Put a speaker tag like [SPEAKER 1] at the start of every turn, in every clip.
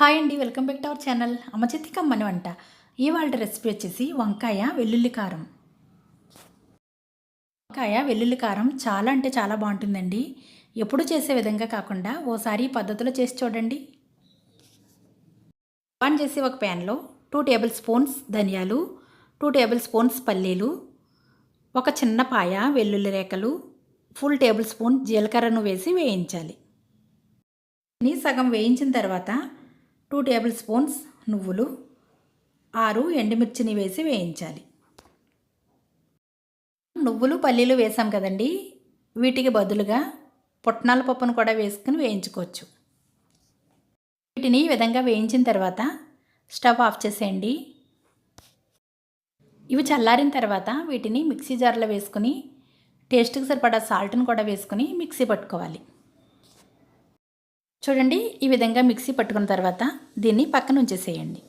[SPEAKER 1] Hi అండి welcome back to our channel. అమ్మచెత్తి వంట. ఇవాళ రెసిపీ వచ్చేసి వంకాయ వెల్లుల్లి కారం. వంకాయ వెల్లుల్లి కారం చాలా అంటే చాలా బాగుంటుందండి. ఎప్పుడు చేసే విధంగా కాకుండా ఓసారి పద్ధతిలో చేసి చూడండి. ఆన్ చేసి ఒక ప్యాన్లో టూ టేబుల్ స్పూన్స్ ధనియాలు టూ టేబుల్ స్పూన్స్ పల్లీలు ఒక చిన్న పాయ వెల్లుల్లి రేకలు ఫుల్ టేబుల్ స్పూన్ జీలకర్రను వేసి వేయించాలి. ని సగం వేయించిన తర్వాత టూ టేబుల్ స్పూన్స్ నువ్వులు ఆరు ఎండుమిర్చిని వేసి వేయించాలి. నువ్వులు పల్లీలు వేసాం కదండి వీటికి బదులుగా పుట్నాల పప్పును కూడా వేసుకుని వేయించుకోవచ్చు. వీటిని ఈ విధంగా వేయించిన తర్వాత స్టవ్ ఆఫ్ చేసేయండి. ఇవి చల్లారిన తర్వాత వీటిని మిక్సీ జార్లో వేసుకుని టేస్ట్కి సరిపడా సాల్ట్ని కూడా వేసుకుని మిక్సీ పట్టుకోవాలి. చూడండి ఈ విధంగా మిక్సీ పట్టుకున్న తర్వాత దీన్ని పక్కన ఉంచేసేయండి.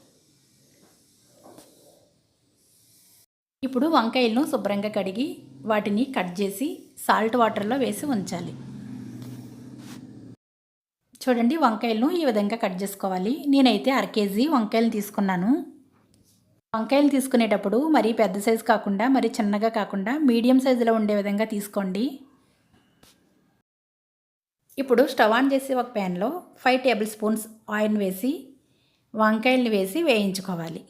[SPEAKER 1] ఇప్పుడు వంకాయలను శుభ్రంగా కడిగి వాటిని కట్ చేసి సాల్ట్ వాటర్లో వేసి ఉంచాలి. చూడండి వంకాయలను ఈ విధంగా కట్ చేసుకోవాలి. నేనైతే అర కేజీ వంకాయలు తీసుకున్నాను. వంకాయలు తీసుకునేటప్పుడు మరీ పెద్ద సైజు కాకుండా మరీ చిన్నగా కాకుండా మీడియం సైజులో ఉండే విధంగా తీసుకోండి. ఇప్పుడు స్టవ్ ఆన్ చేసి ఒక ప్యాన్లో ఫైవ్ టేబుల్ స్పూన్స్ ఆయిల్ వేసి వంకాయల్ని వేసి వేయించుకోవాలి.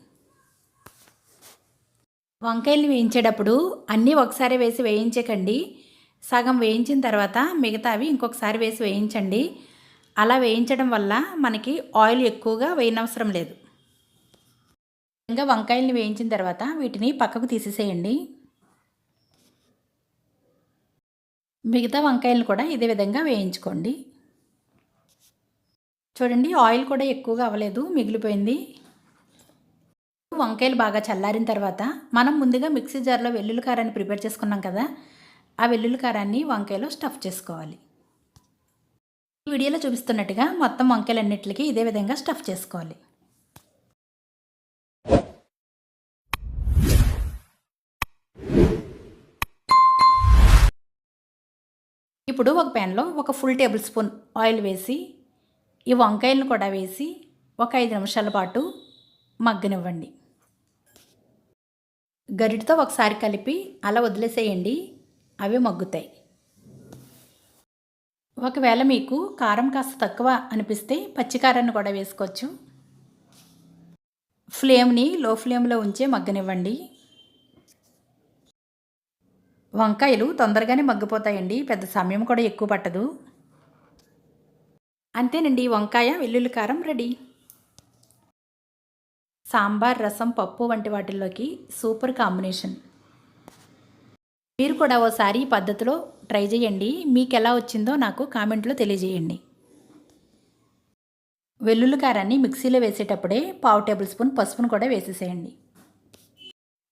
[SPEAKER 1] వంకాయల్ని వేయించేటప్పుడు అన్నీ ఒకసారి వేసి వేయించకండి. సగం వేయించిన తర్వాత మిగతావి ఇంకొకసారి వేసి వేయించండి. అలా వేయించడం వల్ల మనకి ఆయిల్ ఎక్కువగా వేయనవసరం లేదు. ఇంకా వంకాయల్ని వేయించిన తర్వాత వీటిని పక్కకు తీసేసేయండి. మిగతా వంకాయలను కూడా ఇదే విధంగా వేయించుకోండి. చూడండి ఆయిల్ కూడా ఎక్కువగా అవ్వలేదు మిగిలిపోయింది. వంకాయలు బాగా చల్లారిన తర్వాత మనం ముందుగా మిక్సీ జార్లో వెల్లుల్లి కారాన్ని ప్రిపేర్ చేసుకున్నాం కదా ఆ వెల్లుల్లి కారాన్ని వంకాయలో స్టఫ్ చేసుకోవాలి. ఈ వీడియోలో చూపిస్తున్నట్టుగా మొత్తం వంకాయలన్నిటికీ ఇదే విధంగా స్టఫ్ చేసుకోవాలి. ఇప్పుడు ఒక ప్యాన్లో ఒక ఫుల్ టేబుల్ స్పూన్ ఆయిల్ వేసి ఈ వంకాయలను కూడా వేసి ఒక ఐదు నిమిషాల పాటు మగ్గనివ్వండి. గరిటితో ఒకసారి కలిపి అలా వదిలేసేయండి అవి మగ్గుతాయి. ఒకవేళ మీకు కారం కాస్త తక్కువ అనిపిస్తే పచ్చికారాన్ని కూడా వేసుకోవచ్చు. ఫ్లేమ్ని లో ఫ్లేమ్లో ఉంచే మగ్గనివ్వండి. వంకాయలు తొందరగానే మగ్గిపోతాయండి. పెద్ద సమయం కూడా ఎక్కువ పట్టదు. అంతేనండి వంకాయ వెల్లుల్లి కారం రెడీ. సాంబార్ రసం పప్పు వంటి వాటిల్లోకి సూపర్ కాంబినేషన్. మీరు కూడా ఓసారి ఈ పద్ధతిలో ట్రై చేయండి. మీకు ఎలా వచ్చిందో నాకు కామెంట్లో తెలియజేయండి. వెల్లుల్లి కారాన్ని మిక్సీలో వేసేటప్పుడే పావు టేబుల్ స్పూన్ పసుపును కూడా వేసేసేయండి.